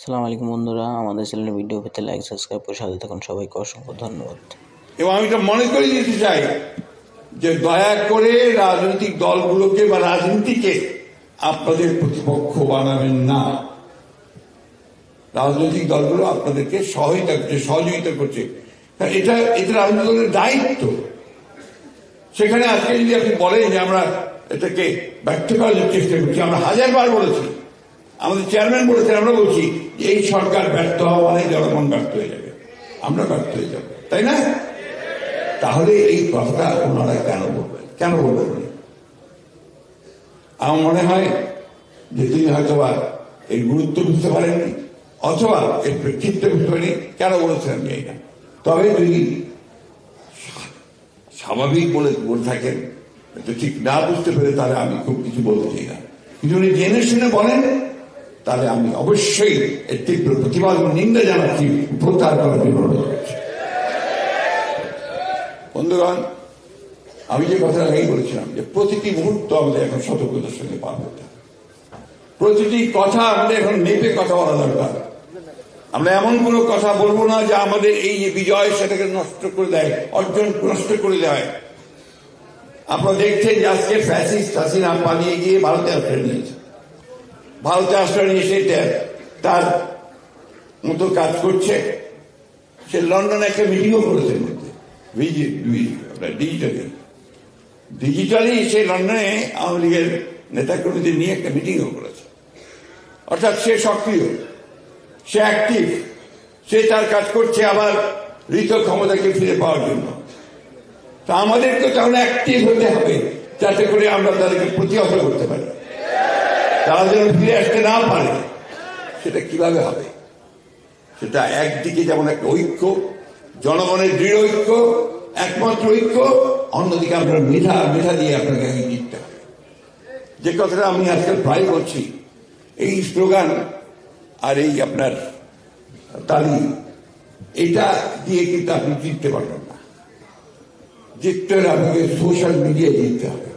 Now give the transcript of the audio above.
সালাম আলাইকুম বন্ধুরা, আমাদের চ্যানেলের ভিডিও পেতে লাইক সাবস্ক্রাইব করে সাথে থাকুন। সবাইকে অসংখ্য ধন্যবাদ। এবং আমি তো মনে করে দিতে চাই যে দয়া করে রাজনৈতিক দলগুলোকে বা রাজনীতিকে আপনাদের প্রতিপক্ষ বানাবেন না। রাজনৈতিক দলগুলো আপনাদেরকে সহায়তা করছে, সহযোগিতা করছে। এটা এটা রাজনৈতিক দলের দায়িত্ব। সেখানে আজকে যদি আপনি বলেন যে আমরা এটাকে ব্যর্থ করার চেষ্টা করছি, আমরা হাজারবার বলেছি। আমাদের চেয়ারম্যান বলেছেন, আমরা বলছি এই সরকার ব্যর্থ হওয়া মানে জনগণ ব্যর্থ হয়ে যাবে। আমরা ব্যর্থ হয়ে যাব, তাই না? তাহলে এই কথাটা ওনারা কেন বলবেন? কেন বলবেন? আমার মনে হয় যে তিনি হয়তো বা এর গুরুত্ব বুঝতে পারেননি, অথবা এর প্রেক্ষিত বুঝতে পারেনি কেন বলেছেন আমি না। তবে যদি স্বাভাবিক বলে বলে থাকেন এটা ঠিক না বুঝতে পেরে তাহলে আমি খুব কিছু বলতে চাই না। কিন্তু উনি জেনে শুনে বলেন তাহলে আমি অবশ্যই এর তীব্র প্রতিবাদ এবং নিন্দা জানাচ্ছি প্রত্যাহার করার করছি বন্ধুগণ, আমি যে কথাটা আগেই বলেছিলাম যে প্রতিটি মুহূর্ত আমাদের এখন সতর্কতার সঙ্গে পার করতে প্রতিটি কথা আমাদের এখন মেপে কথা বলা দরকার। আমরা এমন কোনো কথা বলব না যে আমাদের এই যে বিজয় সেটাকে নষ্ট করে দেয়, অর্জন নষ্ট করে দেয়। আপনারা দেখছেন যে আজকে ফ্যাসিস্ট হাসিনা পালিয়ে গিয়ে ভারতে আশ্রয় নিয়েছে। ভারতে আশ্রয় নিয়ে সে তার মতো কাজ করছে। সে লন্ডনে একটা মিটিংও করেছে ডিজিটালি ডিজিটালি সে লন্ডনে আওয়ামী লীগের নেতাকর্মীদের নিয়ে একটা মিটিংও করেছে। অর্থাৎ সে সক্রিয়, সে অ্যাক্টিভ সে তার কাজ করছে আবার ঋত ক্ষমতাকে ফিরে পাওয়ার জন্য। তা আমাদেরকে তাহলে অ্যাক্টিভ হতে হবে, যাতে করে আমরা তাদেরকে প্রতিহত করতে পারি। তারা যেন ফিরে আসতে না পারে। সেটা কীভাবে হবে? সেটা একদিকে যেমন একটা ঐক্য, জনগণের দৃঢ় ঐক্য, একমাত্র ঐক্য, অন্যদিকে আপনার মেধা মেধা দিয়ে আপনাকে আগে জিততে হবে যে কথাটা আমি আজকাল প্রায় করছি এই স্লোগান আর এই আপনার তালি, এটা দিয়ে কিন্তু আপনি জিততে পারবেন না। জিততে হলে আপনাকে সোশ্যাল মিডিয়ায় জিততে হবে।